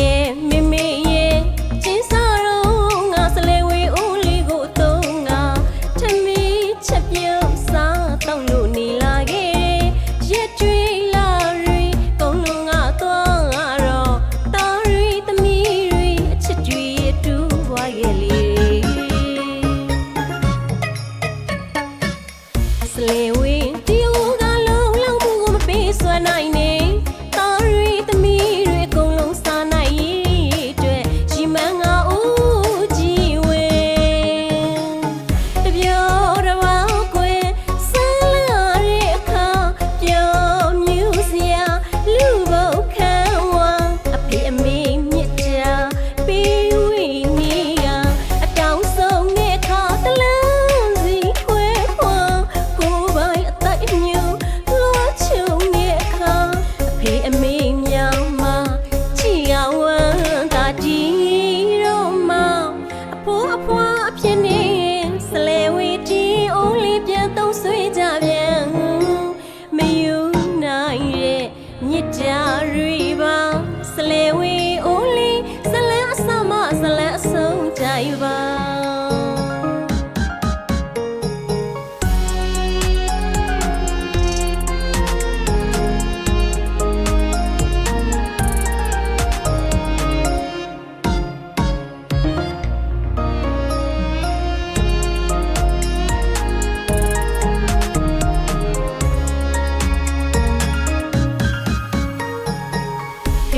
ရဲ့မိမိရဲ့ချင်းစားတော့ငါစလဲဝေးဦးလေးကိုသုံးငါထမီးချက်ပြုတ်စားတော့လို့နေလာခဲ့ရက်ကျွေးလာရီကုန်းလုံးငါသွားငါတော့တာရီသမီးရီအချစ်တွေအတူဝါရဲ့လေစလဲဝေး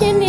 you.